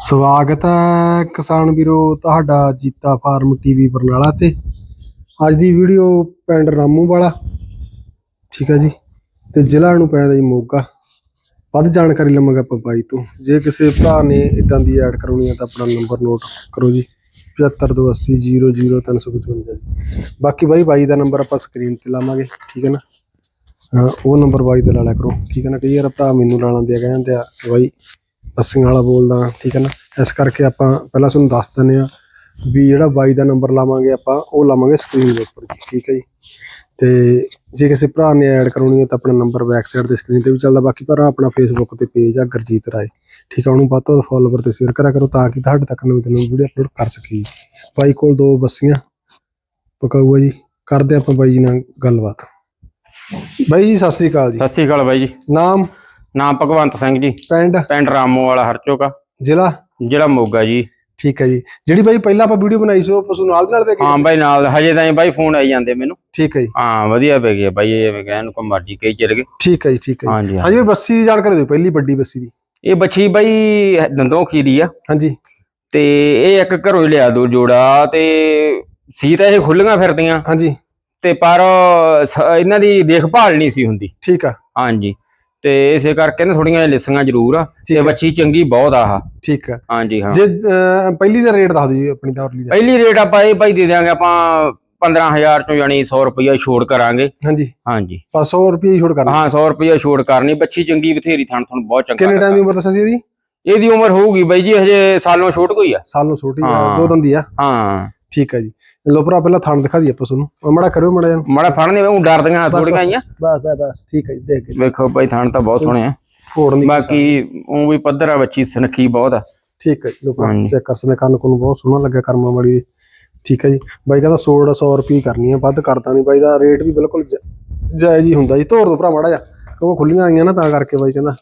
ਸਵਾਗਤ ਹੈ ਕਿਸਾਨ ਵੀਰੋ ਤੁਹਾਡਾ ਜੀਤਾ ਫਾਰਮ ਟੀਵੀ ਬਰਨਾਲਾ ਤੇ। ਅੱਜ ਦੀ ਵੀਡੀਓ ਪਿੰਡ ਰਾਮੂ ਵਾਲਾ। ਠੀਕ ਹੈ ਜੀ। ਤੇ ਜ਼ਿਲ੍ਹਾ ਨੂੰ ਪੈਂਦਾ ਜੀ ਮੋਗਾ ਵੱਧ ਜਾਣਕਾਰੀ ਲਵਾਂਗਾ ਆਪਾਂ ਬਾਈ ਤੋਂ। ਜੇ ਕਿਸੇ ਭਰਾ ਨੇ ਇਦਾਂ ਦੀ ਐਡ ਕਰਾਉਣੀ ਹੈ ਤਾਂ ਆਪਣਾ ਨੰਬਰ ਨੋਟ ਕਰੋ ਜੀ। 7528000355 ਜੀ। ਬਾਕੀ ਬਾਈ ਬਾਈ ਦਾ ਨੰਬਰ ਆਪਾਂ ਸਕਰੀਨ ਤੇ ਲਾਵਾਂਗੇ। ਠੀਕ ਹੈ ਨਾ? ਹਾਂ, ਉਹ ਨੰਬਰ ਬਾਈ ਤੇ ਲਾ ਲਿਆ ਕਰੋ। ਠੀਕ ਹੈ ਨਾ? ਕਈ ਯਾਰ ਭਰਾ ਮੈਨੂੰ ਲਾ ਲੈਂਦੇ ਆ ਕਹਿੰਦੇ ਆ, ਬਾਈ ਬੱਸੀਆਂ ਵਾਲਾ ਬੋਲਦਾ ਠੀਕ ਹੈ ਨਾ? ਇਸ ਕਰਕੇ ਆਪਾਂ ਪਹਿਲਾਂ ਤੁਹਾਨੂੰ ਦੱਸ ਦਿੰਦੇ ਆ ਵੀ ਜਿਹੜਾ ਬਾਈ ਦਾ ਨੰਬਰ ਲਾਵਾਂਗੇ ਆਪਾਂ ਉਹ ਲਾਵਾਂਗੇ ਸਕਰੀਨ ਦੇ ਉੱਪਰ ਜੀ ਠੀਕ ਹੈ ਜੀ? ਤੇ ਜੇ ਕਿਸੇ ਭਰਾ ਨੇ ਐਡ ਕਰਾਉਣੀ ਹੈ ਤਾਂ ਆਪਣਾ ਨੰਬਰ ਬੈਕ ਸਾਈਡ ਤੇ ਸਕਰੀਨ ਤੇ ਵੀ ਚੱਲਦਾ ਬਾਕੀ ਭਰਾ ਆਪਣਾ ਫੇਸਬੁੱਕ ਤੇ ਪੇਜ ਆ ਗੁਰਜੀਤ ਰਾਏ ਠੀਕ ਆ ਉਹਨੂੰ ਵੱਧ ਤੋਂ ਫੋਲੋਵਰ ਤੇ ਸ਼ੇਅਰ ਕਰਿਆ ਕਰੋ ਤਾਂ ਕਿ ਤੁਹਾਡੇ ਤੱਕ ਨਵੀਂ ਤੋਂ ਨਵੀਂ ਵੀਡੀਓ ਅਪਲੋਡ ਕਰ ਸਕੀਏ। ਬਾਈ ਕੋਲ ਦੋ ਬੱਸੀਆਂ ਪਕਾਊਆ ਜੀ? ਕਰਦੇ ਆਪਾਂ ਬਾਈ ਜੀ ਨਾਲ ਗੱਲਬਾਤ। ਬਾਈ ਜੀ ਸਤਿ ਸ੍ਰੀ ਅਕਾਲ ਜੀ। ਸਤਿ ਸ਼੍ਰੀ ਅਕਾਲ ਬਾਈ ਜੀ। ਨਾਮ? ਨਾਮ ਭਗਵੰਤ ਸਿੰਘ ਜੀ। ਪਿੰਡ? ਪਿੰਡ ਰਾਮੋ ਵਾਲਾ ਹਰਚੋਕਾ। ਜ਼ਿਲ੍ਹਾ? ਜਿਹੜਾ ਮੋਗਾ ਜੀ। ਠੀਕ ਹੈ ਜੀ। ਜਿਹੜੀ ਬਾਈ ਪਹਿਲਾਂ ਆਪਾਂ ਵੀਡੀਓ ਬਣਾਈ ਸੀ ਉਹ ਪਸ਼ੂ ਨਾਲ ਦੀ ਨਾਲ ਹਾਂ ਬਾਈ ਨਾਲ ਹਜੇ ਤਾਂ ਬਾਈ ਫੋਨ ਆਈ ਜਾਂਦੇ ਮੈਨੂੰ। ਠੀਕ ਹੈ ਜੀ। ਹਾਂ ਵਧੀਆ ਪੈ ਗਿਆ ਬਾਈ ਇਹ ਕਹਿਣ ਕੋ ਮਰਜ਼ੀ ਕਈ ਚਿਰ ਗਏ। ਠੀਕ ਹੈ ਜੀ ਠੀਕ ਹੈ ਜੀ। ਹਾਂਜੀ ਹਾਂਜੀ ਬੱਸੀ ਦੀ ਜਾਣਕਾਰੀ ਦਿਓ ਪਹਿਲੀ ਵੱਡੀ ਬੱਸੀ ਦੀ। ਇਹ ਬੱਚੀ ਬਾਈ ਦੰਦੋਂ ਖੀਰੀ ਆ। ਹਾਂਜੀ। ਤੇ ਇਹ ਇੱਕ ਘਰੋਂ ਹੀ ਲਿਆ ਦੋ ਜੋੜਾ ਤੇ ਸੀ ਤਾਂ ਇਹ ਖੁੱਲੀਆਂ ਫਿਰਦੀਆਂ। ਹਾਂਜੀ। ਤੇ ਪਰ ਇਹਨਾਂ ਦੀ ਦੇਖਭਾਲ ਨਹੀਂ ਸੀ ਹੁੰਦੀ। ਠੀਕ ਆ। ਹਾਂਜੀ। ਤੇ ਇਸੇ ਕਰਕੇ ਨਾ ਥੋੜੀਆਂ ਲਿਸੀਆਂ ਜ਼ਰੂਰ ਆ ਠੀਕ ਤੇ ਬੱਚੀ ਚੰਗੀ ਬਹੁਤ ਆ ਆਹ। ਠੀਕ ਆ ਹਾਂਜੀ ਹਾਂ। ਜੇ ਅਹ, ਪਹਿਲੀ ਦਾ ਰੇਟ ਦੱਸ ਦਿਓ ਜੀ ਆਪਣੀ ਦਾ। ਪਹਿਲੀ ਰੇਟ ਆਪਾਂ ਇਹ ਭਾਈ ਦੇ ਦਿਆਂਗੇ ਆਪਾਂ 15000 ਚੋਂ ਯਾਨੀ 100 ਰੁਪਇਆ ਛੋੜ ਕਰਾਂਗੇ। ਹਾਂਜੀ। ਹਾਂਜੀ। 500 ਰੁਪਏ ਹੀ ਛੋੜ ਕਰਨਾ। ਹਾਂ 100 ਰੁਪਇਆ ਛੋੜ ਕਰਨੀ ਬੱਚੀ ਚੰਗੀ ਬਥੇਰੀ ਥਣ ਥਣ ਬਹੁਤ ਚੰਗਾ ਕਿੰਨੇ ਟਾਈਮ ਦੀ। ਉਮਰ ਦੱਸਿਆ ਸੀ ਇਹਦੀ? ਇਹਦੀ ਉਮਰ ਹੋਊਗੀ ਬਾਈ ਜੀ ਹਜੇ ਸਾਲੋਂ ਛੋਟ ਕੋਈ ਆ? ਸਾਲ ਨੂੰ ਛੋਟੀ ਆ ਹਾਂ। ਦੋ ਦੰਦੀ ਆ। ਹਾਂ। ਠੀਕ ਆ ਜੀ। ਲੋ ਭਰਾ ਪਹਿਲਾਂ ਥਣ ਦਿਖਾ ਦਈਏ ਆਪਾਂ ਤੁਹਾਨੂੰ। ਮੜਾ ਕਰਿਓ ਮੜਾ ਜਨ ਮੜਾ ਫੜਨੇ ਉਹ ਡਰਦੀਆਂ ਥੋੜੀਆਂ ਆਈਆਂ। ਬਸ ਬਸ ਬਸ ਠੀਕ ਹੈ ਜੀ ਦੇਖ ਕੇ। ਵੇਖੋ ਬਾਈ ਥਣ ਤਾਂ ਬਹੁਤ ਸੋਹਣੇ ਆ। ਫੋੜਨ ਦੀ ਬਾਕੀ ਉਹ ਵੀ ਪੱਧਰ ਆ ਬੱਚੀ ਸਨਖੀ ਬਹੁਤ ਆ। ਠੀਕ ਹੈ ਜੀ ਲੋ। ਚੈੱਕ ਕਰ ਸਕਦੇ ਕੰਨ ਕੋਲ ਬਹੁਤ ਸੋਹਣਾ ਲੱਗਾ ਕਰਮਾਂ ਵਾਲੀ ਠੀਕ ਹੈ ਜੀ। ਬਾਈ ਕਹਿੰਦਾ 100 100 ਰੁਪਏ ਕਰਨੀ ਆ ਵੱਧ ਕਰਦਾ ਨਹੀਂ। ਬਾਈ ਦਾ ਰੇਟ ਵੀ ਬਿਲਕੁਲ ਜਾਇਜ਼ ਹੀ ਹੁੰਦਾ ਜੀ। ਤੋਰ ਦੋ ਭਰਾ ਮੜਾ ਜਾ ਕਿਉਂਕਿ ਖੁੱਲੀਆਂ ਆਈਆਂ ਨਾ ਤਾਂ ਕਰਕੇ ਬਾਈ ਕਹਿੰਦਾ।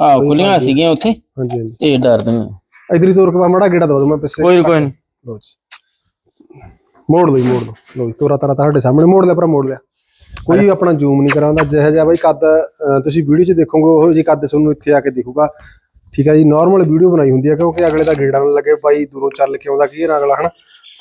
ਆ ਖੁੱਲੀਆਂ ਸੀਗੀਆਂ ਉੱਥੇ। ਹਾਂਜੀ ਹਾਂਜੀ। ਇਹ ਡਰਦੀਆਂ ਇਧਰੀ ਤੋਰ ਕੇ ਮੜਾ ਗੇੜਾ ਦਵਾ ਦੋ ਮੈਂ ਪਿੱਛੇ। ਕੋਈ ਨੀ, ਕੋਈ ਨਹੀਂ ਲਓ ਜੀ। ਮੋੜ ਦੋ ਜੀ ਮੋੜ ਦੋ। ਜੀ ਤੋਰਾ ਤਾਰਾ ਤੁਹਾਡੇ ਸਾਹਮਣੇ ਮੋੜ ਲਿਆ ਭਰਾ ਮੋੜ ਲਿਆ। ਕੋਈ ਆਪਣਾ ਜ਼ੂਮ ਨਹੀਂ ਕਰਾਉਂਦਾ ਜਿਹੋ ਜਿਹਾ ਬਾਈ ਕੱਦ ਅਹ, ਤੁਸੀਂ ਵੀਡੀਓ 'ਚ ਦੇਖੋਗੇ ਉਹੋ ਜਿਹੀ ਕੱਦ ਤੁਹਾਨੂੰ ਇੱਥੇ ਆ ਕੇ ਦਿਖੂਗਾ। ਠੀਕ ਹੈ ਜੀ ਨਾਰਮਲ ਵੀਡੀਓ ਬਣਾਈ ਹੁੰਦੀ ਹੈ ਕਿਉਂਕਿ ਅਗਲੇ ਦਾ ਗੇੜਾ ਨਾ ਲੱਗੇ ਬਾਈ ਦੂਰੋਂ ਚੱਲ ਕੇ ਆਉਂਦਾ ਕੀ ਅਗਲਾ ਹਨਾ?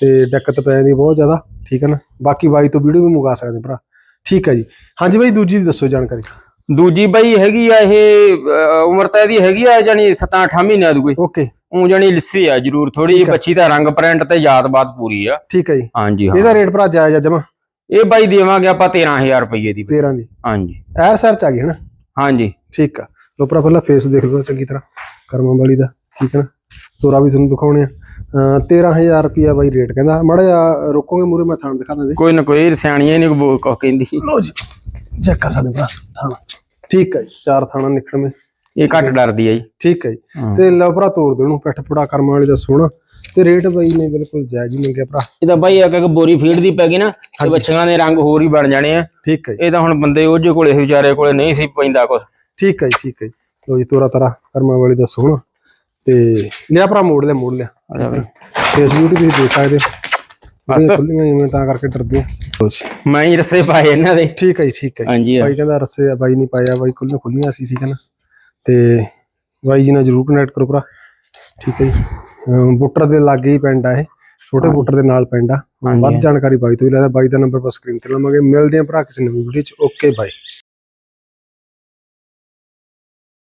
ਤੇ ਦਿੱਕਤ ਪੈ ਜਾਂਦੀ ਬਹੁਤ ਜ਼ਿਆਦਾ ਠੀਕ ਹੈ ਨਾ? ਬਾਕੀ ਬਾਈ ਤੋਂ ਵੀਡੀਓ ਵੀ ਮੰਗਾ ਸਕਦੇ ਭਰਾ। ਠੀਕ ਹੈ ਜੀ। ਹਾਂਜੀ ਬਾਈ ਦੂਜੀ ਦੀ ਦੱਸੋ ਜਾਣਕਾਰੀ। ਦੂਜੀ ਬਾਈ ਹੈਗੀ ਆ ਇਹ ਅਹ, ਉਮਰ ਤਾਂ ਇਹਦੀ ਹੈਗੀ ਆ ਜਾਨੀ 7-8 ਮਹੀਨਿਆਂ ਦੀ ਕੋਈ। ਓਕੇ। ਉਹ ਜਾਨੀ ਲਿੱਸੀ ਆ ਜਰੂਰ ਥੋੜੀ ਜਿਹੀ। ਬੱਚੀ ਦਾ ਰੰਗ ਪ੍ਰਿੰਟ ਤੇ ਯਾਦਬਾਤ ਪੂਰੀ ਆ। ਠੀਕ ਹੈ ਜੀ। ਹਾਂਜੀ ਹਾਂ। ਇਹਦਾ ਰੇਟ ਭਰਾ ਜਾਇਜ਼ ਆ ਜਮਾ? ਇਹ ਬਾਈ ਦੇਵਾਂਗੇ ਆਪਾਂ 13000 ਰੁਪਏ ਦੀ 13 ਦੀ। ਹਾਂਜੀ। ਐਰ ਸਰਚ ਆ ਗਈ ਹਨਾ? ਹਾਂਜੀ। ਠੀਕ ਆ। ਲੋ ਪਹਿਲਾਂ ਫੇਸ ਦੇਖ ਲਓ ਚੰਗੀ ਤਰ੍ਹਾਂ ਕਰਮਾਂ ਵਾਲੀ ਦਾ ਠੀਕ ਹੈ ਨਾ? ਤੋਰਾ ਵੀ ਤੁਹਾਨੂੰ ਦਿਖਾਉਣੇ ਆ। ਅਹ 13000 ਰੁਪਿਆ ਬਾਈ ਰੇਟ ਕਹਿੰਦਾ ਮੜਾ ਜਾ ਰੋਕੋਗੇ ਮੂਰੇ ਮੈਂ ਥਾਣ ਦਿਖਾ ਦਿੰਦੇ ਕੋਈ ਨਾ ਕੋਈ ਸਿਆਣੀਆਂ ਨਹੀਂ ਕੋ ਕਹਿੰਦੀ। ਲੋ ਜੀ ਚੈੱਕ ਕਰ ਸਕਦੇ ਭਰਾ ਥਾਣਾ। ਠੀਕ ਹੈ ਚਾਰ ਥਾਣਾ ਨਿਕਲਵੇਂ ਇਹ ਘੱਟ ਡਰਦੀ ਆ ਜੀ। ਠੀਕ ਹੈ ਜੀ। ਹਾਂ। ਤੇ ਲਓ ਭਰਾ ਤੋੜ ਦੇ ਉਹਨੂੰ ਪਿੱਠ ਪੁੜਾ ਕਰਮਾਂ ਵਾਲੀ ਦਾ ਸੋਹਣਾ। ਤੇ ਰੇਟ ਬਾਈ ਨੇ ਬਿਲਕੁਲ ਜਾਇਜ਼ ਹੀ ਮੰਗਿਆ ਭਰਾ। ਇਹ ਤਾਂ ਬਾਈ ਇੱਕ ਇੱਕ ਬੋਰੀ ਫੀਡ ਦੀ ਪੈ ਗਈ ਨਾ ਤੇ ਬੱਚਿਆਂ ਦੇ ਰੰਗ ਹੋਰ ਹੀ ਬਣ ਜਾਣੇ ਆ। ਠੀਕ ਹੈ ਜੀ। ਇਹ ਤਾਂ ਹੁਣ ਬੰਦੇ ਉਹਜੇ ਕੋਲੇ ਵਿਚਾਰੇ ਕੋਲੇ ਨਹੀਂ ਸੀ ਪੈਂਦਾ ਕੁਛ। ਠੀਕ ਹੈ ਜੀ ਠੀਕ ਹੈ ਜੀ। ਲੋ ਜੀ ਤੋਰਾ ਤਰਾ ਕਰਮਾਂ ਵਾਲੀ ਦਾ ਸੋਹਣਾ। ਤੇ ਲਿਆ ਭਰਾ ਮੋੜ ਲਿਆ ਮੋੜ ਲਿਆ। ਆ ਜਾ ਬਾਈ। ਫੇਸਬੁੱਕ ਤੇ ਤੁਸੀਂ ਦੇਖ ਸਕਦੇ ਹੋ। ਬੜੀਆਂ ਖੁੱਲੀਆਂ ਜਿਵੇਂ ਤਾਂ ਕਰਕੇ ਡਰਦੇ ਆ। ਲਓ ਜੀ। ਮੈਂ ਹੀ ਰਸੇ ਪਾਏ ਇਹਨਾਂ ਦੇ। ਠੀਕ ਹੈ ਜੀ ਠੀਕ ਹੈ ਜੀ। ਹਾਂਜੀ। ਬਾਈ ਕਹਿੰਦਾ ਰੱਸੇ ਆ ਬਾਈ ਨਹੀਂ ਪਾਇਆ ਬਾਈ ਖੁੱਲੀਆਂ ਖੁੱਲੀਆਂ ਸੀ ਠੀਕ ਹੈ ਨਾ। ਤੇ ਬਾਈ ਜੀ ਨਾਲ ਜਰੂਰ ਕਨੈਕਟ ਕਰੋ ਭਰਾ। ਠੀਕ ਹੈ ਜੀ। ਬੁੱਟਰ ਦੇ ਲਾਗੇ ਹੀ ਪਿੰਡ ਆ ਇਹ। ਛੋਟੇ ਬੁੱਟਰ ਦੇ ਨਾਲ ਪਿੰਡ ਆ। ਵੱਧ ਜਾਣਕਾਰੀ ਬਾਈ ਤੋਂ ਹੀ ਲੈਦਾ ਬਾਈ ਦਾ ਨੰਬਰ ਬਸ ਸਕਰੀਨ ਤੇ ਲਾਵਾਂਗੇ। ਮਿਲਦੇ ਆ ਭਰਾ ਕਿਸੇ ਨਵੀਂ ਵੀਡੀਓ ਚ। ਓਕੇ ਬਾਈ